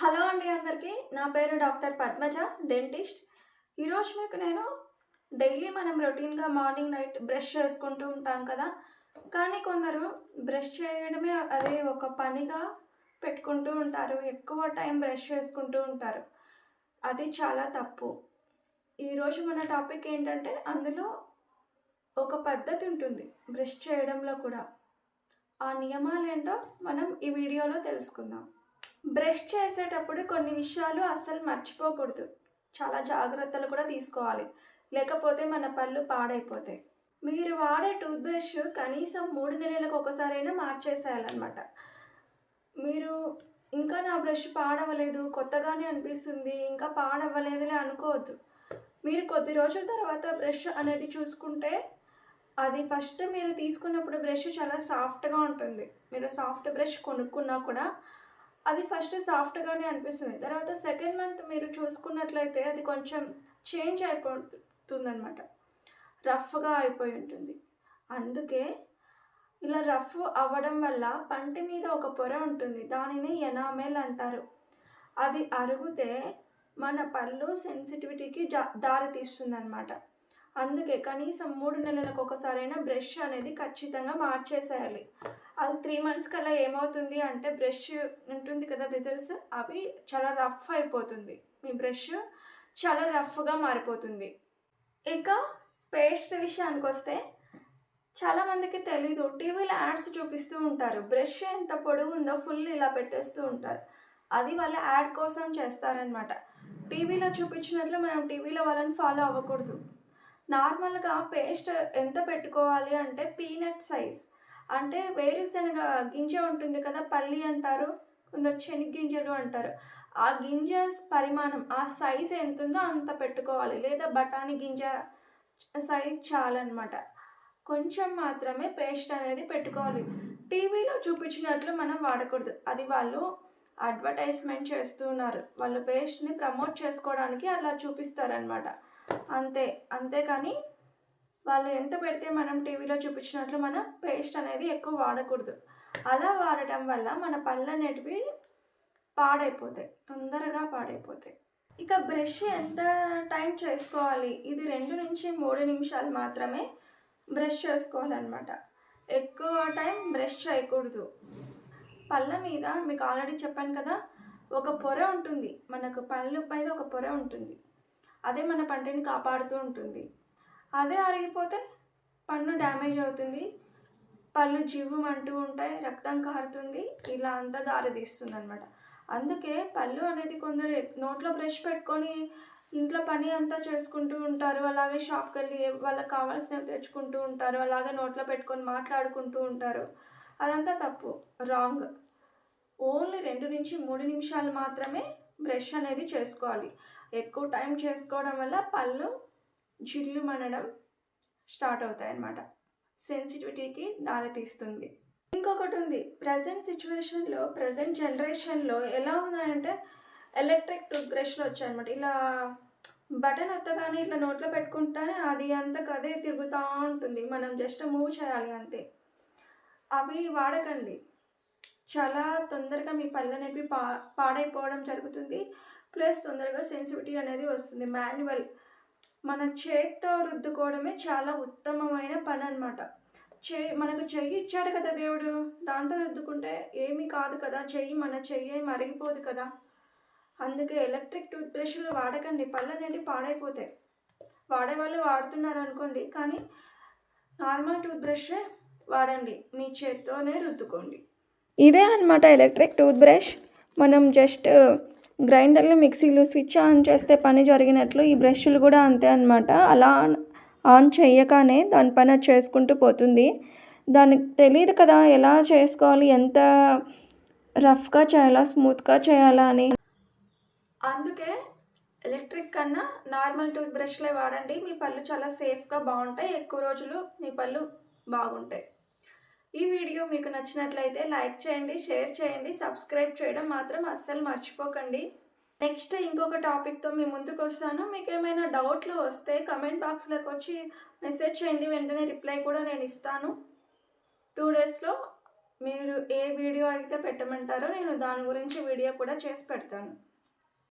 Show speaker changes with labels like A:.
A: Hello అండి అందరికీ. నా పేరు డాక్టర్ పద్మజ డెంటిస్ట్. ఈరోజు మీకు నేను డైలీ మనం రొటీన్గా మార్నింగ్ నైట్ బ్రష్ చేసుకుంటూ ఉంటాం కదా. కానీ కొందరు బ్రష్ చేయడమే అదే ఒక పనిగా పెట్టుకుంటూ ఉంటారు. ఎక్కువ టైం బ్రష్ చేసుకుంటూ ఉంటారు. అది చాలా తప్పు. ఈరోజు మన టాపిక్ ఏంటంటే అందులో ఒక పద్ధతి ఉంటుంది బ్రష్ చేయడంలో కూడా. ఆ నియమాలు ఏంటో మనం ఈ వీడియోలో తెలుసుకుందాం. బ్రష్ చేసేటప్పుడు కొన్ని విషయాలు అస్సలు మర్చిపోకూడదు. చాలా జాగ్రత్తలు కూడా తీసుకోవాలి. లేకపోతే మన పళ్ళు పాడైపోతాయి. మీరు వాడే టూత్ బ్రష్ కనీసం మూడు నెలలకు ఒకసారైనా మార్చేసేయాలన్నమాట. మీరు ఇంకా నా బ్రష్ పాడవలేదు కొత్తగానే అనిపిస్తుంది ఇంకా పాడవ్వలేదులే అనుకోవద్దు. మీరు కొద్ది రోజుల తర్వాత బ్రష్ అనేది చూసుకుంటే అది ఫస్ట్ మీరు తీసుకున్నప్పుడు బ్రష్ చాలా సాఫ్ట్గా ఉంటుంది. మీరు సాఫ్ట్ బ్రష్ కొనుక్కున్నా కూడా అది ఫస్ట్ సాఫ్ట్గానే అనిపిస్తుంది. తర్వాత సెకండ్ మంత్ మీరు చూసుకున్నట్లయితే అది కొంచెం చేంజ్ అయిపోతుందన్నమాట. రఫ్గా అయిపోయి ఉంటుంది. అందుకే ఇలా రఫ్ అవ్వడం వల్ల పంటి మీద ఒక పొర ఉంటుంది. దానిని ఎనామెల్ అంటారు. అది అరిగితే మన పళ్ళు సెన్సిటివిటీకి జా దారి తీస్తుందన్నమాట అందుకే కనీసం మూడు నెలలకు ఒకసారైనా బ్రష్ అనేది ఖచ్చితంగా మార్చేసేయాలి. అది త్రీ మంత్స్ కల్లా ఏమవుతుంది అంటే బ్రష్ ఉంటుంది కదా బ్రిజల్స్ అవి చాలా రఫ్ అయిపోతుంది. మీ బ్రష్ చాలా రఫ్గా మారిపోతుంది. ఇక పేస్ట్ విషయానికి వస్తే చాలామందికి తెలీదు టీవీలో యాడ్స్ చూపిస్తూ ఉంటారు. బ్రష్ ఎంత పొడుగు ఉందో ఫుల్ ఇలా పెట్టేస్తూ ఉంటారు. అది వాళ్ళ యాడ్ కోసం చేస్తారనమాట టీవీలో చూపించినట్లు మనం టీవీలో వాళ్ళని ఫాలో అవ్వకూడదు. నార్మల్గా పేస్ట్ ఎంత పెట్టుకోవాలి అంటే పీనట్ సైజ్. అంటే వేరుశనగ గింజ ఉంటుంది కదా పల్లి అంటారు కొందరు శనగ అంటారు. ఆ గింజ పరిమాణం ఆ సైజ్ ఎంత ఉందో అంత పెట్టుకోవాలి. లేదా బఠానీ గింజ సైజ్ చాలన్నమాట. కొంచెం మాత్రమే పేస్ట్ అనేది పెట్టుకోవాలి. టీవీలో చూపించినట్లు మనం వాడకూడదు. అది వాళ్ళు అడ్వర్టైజ్మెంట్ చేస్తున్నారు. వాళ్ళు పేస్ట్ని ప్రమోట్ చేసుకోవడానికి అలా చూపిస్తారనమాట అంతే అంతేకాని వాళ్ళు ఎంత పెడితే మనం టీవీలో చూపించినట్లు మనం పేస్ట్ అనేది ఎక్కువ వాడకూడదు. అలా వాడటం వల్ల మన పళ్ళు అనేటివి పాడైపోతాయి తొందరగా పాడైపోతాయి. ఇక బ్రష్ ఎంత టైం చేసుకోవాలి? ఇది రెండు నుంచి మూడు నిమిషాలు మాత్రమే బ్రష్ చేసుకోవాలన్నమాట. ఎక్కువ టైం బ్రష్ చేయకూడదు. పళ్ళ మీద మీకు ఆల్రెడీ చెప్పాను కదా ఒక పొర ఉంటుంది. మనకు పళ్ళు మీద ఒక పొర ఉంటుంది. అదే మన పంటని కాపాడుతూ ఉంటుంది. అదే అరిగిపోతే పన్ను డ్యామేజ్ అవుతుంది. పళ్ళు జివ్వుమంటూ ఉంటాయి రక్తం కారుతుంది ఇలా అంతా దారితీస్తుంది అనమాట అందుకే పళ్ళు అనేది కొందరు నోట్లో బ్రష్ పెట్టుకొని ఇంట్లో పని అంతా చేసుకుంటూ ఉంటారు. అలాగే షాప్కి వెళ్ళి వాళ్ళకి కావాల్సినవి తెచ్చుకుంటూ ఉంటారు. అలాగే నోట్లో పెట్టుకొని మాట్లాడుకుంటూ ఉంటారు. అదంతా తప్పు. రాంగ్. ఓన్లీ రెండు నుంచి మూడు నిమిషాలు మాత్రమే బ్రష్ అనేది చేసుకోవాలి. ఎక్కువ టైం చేసుకోవడం వల్ల పళ్ళు జిల్లు మనడం స్టార్ట్ అవుతాయి అన్నమాట. సెన్సిటివిటీకి దారితీస్తుంది ఇంకొకటి ఉంది. ప్రజెంట్ సిచ్యువేషన్లో ప్రజెంట్ జనరేషన్లో ఎలా ఉన్నాయంటే ఎలక్ట్రిక్ టూత్ బ్రష్లు వచ్చాయన్నమాట. ఇలా బటన్ వత్తగానే ఇట్లా నోట్లో పెట్టుకుంటానే అది అంతకు అదే తిరుగుతూ ఉంటుంది. మనం జస్ట్ మూవ్ చేయాలి అంతే. అవి వాడకండి. చాలా తొందరగా మీ పళ్ళు అనేవి పా పాడైపోవడం జరుగుతుంది. ప్లస్ తొందరగా సెన్సిటివిటీ అనేది వస్తుంది. మాన్యువల్ మన చేత్తో రుద్దుకోవడమే చాలా ఉత్తమమైన పని అనమాట చే మనకు చెయ్యి ఇచ్చాడు కదా దేవుడు. దాంతో రుద్దుకుంటే ఏమీ కాదు కదా. చెయ్యి మన చెయ్యి మరిగిపోదు కదా. అందుకే ఎలక్ట్రిక్ టూత్ బ్రష్లు వాడకండి. పళ్ళు అనేవి పాడైపోతాయి. వాడే వాళ్ళు వాడుతున్నారు అనుకోండి. కానీ నార్మల్ టూత్ బ్రషే వాడండి. మీ చేత్తోనే రుద్దుకోండి. ఇదే అనమాట ఎలక్ట్రిక్ టూత్ బ్రష్ మనం జస్ట్ uh, గ్రైండర్లు మిక్సీలు స్విచ్ ఆన్ చేస్తే పని జరిగినట్లు ఈ బ్రష్లు కూడా అంతే అనమాట అలా ఆన్ చేయగానే దానిపైన చేసుకుంటూ పోతుంది. దానికి తెలియదు కదా ఎలా చేసుకోవాలి ఎంత రఫ్గా చేయాలా స్మూత్గా చేయాలా అని. అందుకే ఎలక్ట్రిక్ కన్నా నార్మల్ టూత్ బ్రష్లే వాడండి. మీ పళ్ళు చాలా సేఫ్గా బాగుంటాయి. ఎక్కువ రోజులు మీ పళ్ళు బాగుంటాయి. ఈ వీడియో మీకు నచ్చినట్లయితే లైక్ చేయండి షేర్ చేయండి సబ్స్క్రైబ్ చేయడం మాత్రం అస్సలు మర్చిపోకండి. నెక్స్ట్ ఇంకొక టాపిక్తో మీ ముందుకు వస్తాను. మీకు ఏమైనా డౌట్లు వస్తే కమెంట్ బాక్స్లోకి వచ్చి మెసేజ్ చేయండి. వెంటనే రిప్లై కూడా నేను ఇస్తాను. టూ డేస్లో మీరు ఏ వీడియో అయితే పెట్టమంటారో నేను దాని గురించి వీడియో కూడా చేసి పెడతాను.